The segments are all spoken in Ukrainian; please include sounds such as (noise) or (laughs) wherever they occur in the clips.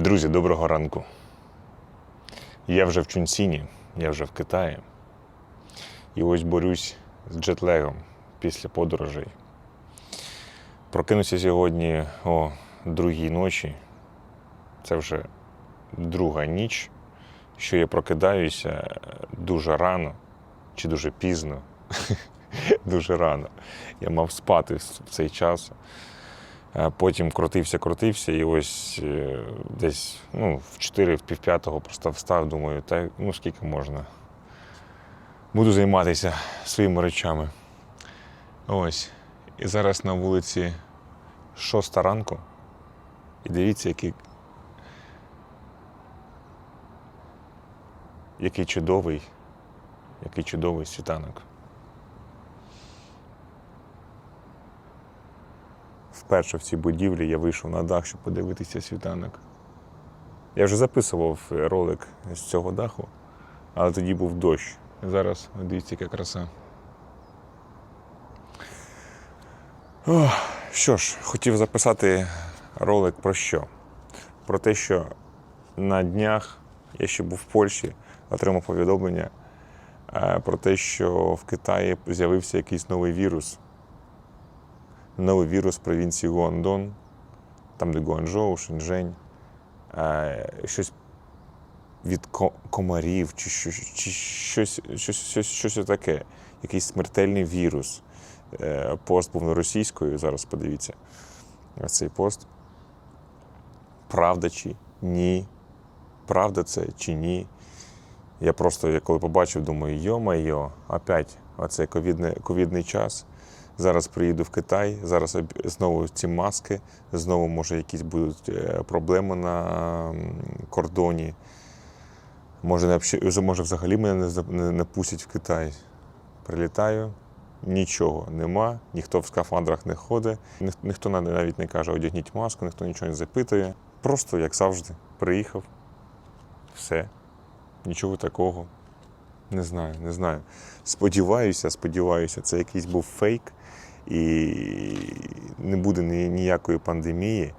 Друзі, доброго ранку. Я вже в Чунціні, я вже в Китаї. І ось борюсь з джетлегом після подорожей. Прокинувся сьогодні о другій ночі. Це вже друга ніч, що я прокидаюся дуже рано чи дуже пізно. (laughs) Дуже рано. Я мав спати в цей час. Е, Потім крутився, крутився, і ось е, десь ну, в 4, в півп'ятого просто встав, думаю, та ну скільки можна. Буду займатися своїми речами. Ось. І зараз на вулиці 6 ранку. І дивіться, який, який чудовий, який чудовий світанок. Вперше в цій будівлі я вийшов на дах, щоб подивитися світанок. Я вже записував ролик з цього даху, але тоді був дощ. Зараз дивіться, яка краса. Ох, що ж, хотів записати ролик про що? Про те, що на днях я ще був в Польщі, отримав повідомлення е, про те, що в Китаї з'явився якийсь новий вірус новий вірус провінції Гуандон, там, де Гуанчжоу, Шеньчжень, е, щось від комарів, чи, що- чи щось, щось, щось, щось таке, якийсь смертельний вірус. Е, Пост був на російською, зараз подивіться цей пост. Правда чи ні? Правда це чи ні? Я просто, коли побачив, думаю, йо-майо, опять оцей ковідний, ковідний час. Зараз приїду в Китай, зараз знову ці маски, знову може якісь будуть е, проблеми на кордоні. Може, може взагалі мене не, не, пустять в Китай. Прилітаю, нічого нема, ніхто в скафандрах не ходить, ніх- ніхто на- навіть не каже, одягніть маску, ніхто нічого не запитує. Просто, як завжди, приїхав, все, нічого такого. Не знаю, не знаю. Сподіваюся, сподіваюся, це якийсь був фейк і не буде ніякої пандемії.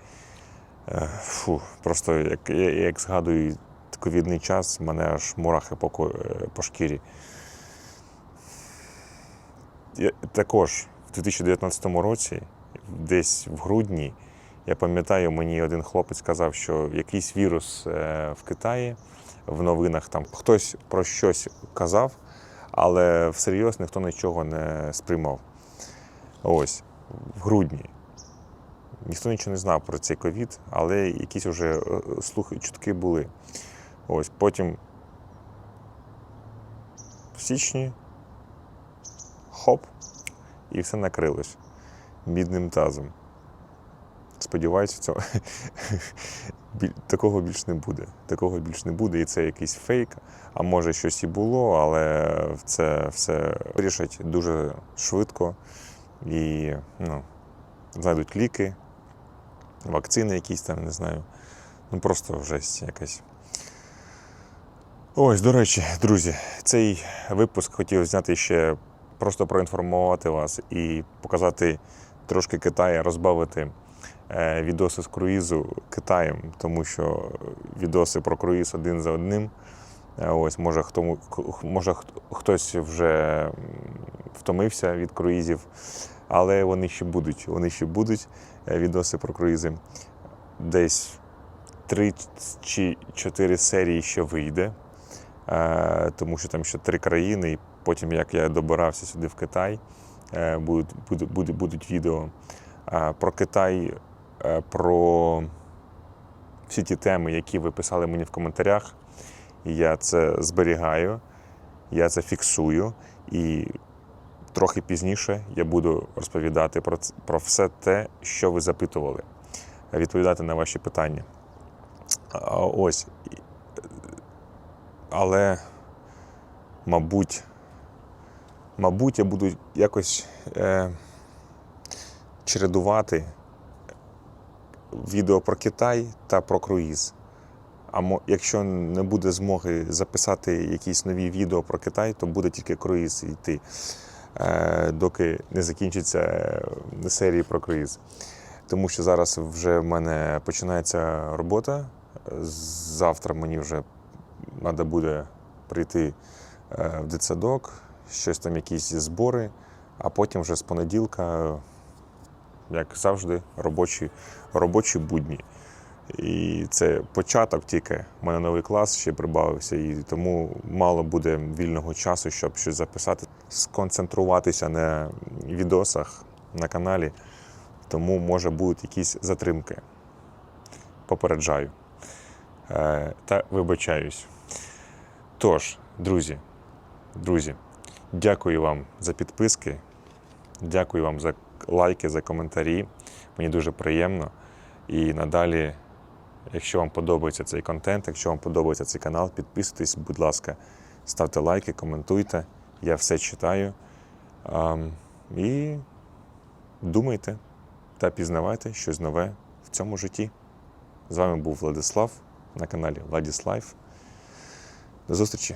Е, Фу, просто як, як згадую ковідний час, в мене аж мурахи по, е, по шкірі. Я, також в 2019 році, десь в грудні, я пам'ятаю, мені один хлопець сказав, що якийсь вірус е, в Китаї в новинах там хтось про щось казав, але всерйоз ніхто нічого не сприймав. Ось, в грудні. Ніхто нічого не знав про цей ковід, але якісь вже е, слухи, чутки були. Ось, потім в січні хоп, і все накрилось мідним тазом. Сподіваюся, цього (laughs) такого більш не буде. Такого більш не буде, і це якийсь фейк. А може щось і було, але це все вирішать дуже швидко і ну, знайдуть ліки, вакцини якісь там, не знаю. Ну просто жесть якась. Ось, до речі, друзі, цей випуск хотів зняти ще просто проінформувати вас і показати трошки Китаю, розбавити е, відоси з круїзу Китаєм, тому що відоси про круїз один за одним. Е, Ось, може, хто, може хтось вже втомився від круїзів, але вони ще будуть. Вони ще будуть е, відоси про круїзи. Десь три чи чотири серії ще вийде, е, тому що там ще три країни, і потім, як я добирався сюди в Китай, е, будуть, будуть, будуть, відео про Китай, про всі ті теми, які ви писали мені в коментарях. Я це зберігаю, я це фіксую, і трохи пізніше я буду розповідати про, про все те, що ви запитували, відповідати на ваші питання. Ось. Але, мабуть, мабуть, я буду якось е, чередувати відео про Китай та про круїз. А якщо не буде змоги записати якісь нові відео про Китай, то буде тільки круїз йти, доки не закінчиться е, серії про круїз. Тому що зараз вже в мене починається робота Завтра мені вже треба буде прийти е, в дитсадок, щось там якісь збори, а потім вже з понеділка, як завжди, робочі, робочі будні. І це початок тільки. У мене новий клас ще прибавився, і тому мало буде вільного часу, щоб щось записати, сконцентруватися на відосах на каналі. Тому може будуть якісь затримки. Попереджаю. Е, та вибачаюсь. Тож, друзі, друзі, дякую вам за підписки, дякую вам за лайки, за коментарі. Мені дуже приємно. І надалі, якщо вам подобається цей контент, якщо вам подобається цей канал, підписуйтесь, будь ласка, ставте лайки, коментуйте. Я все читаю. Ам, і думайте та пізнавайте щось нове в цьому житті. З вами був Владислав на каналі Ладіс Лайф. До зустрічі!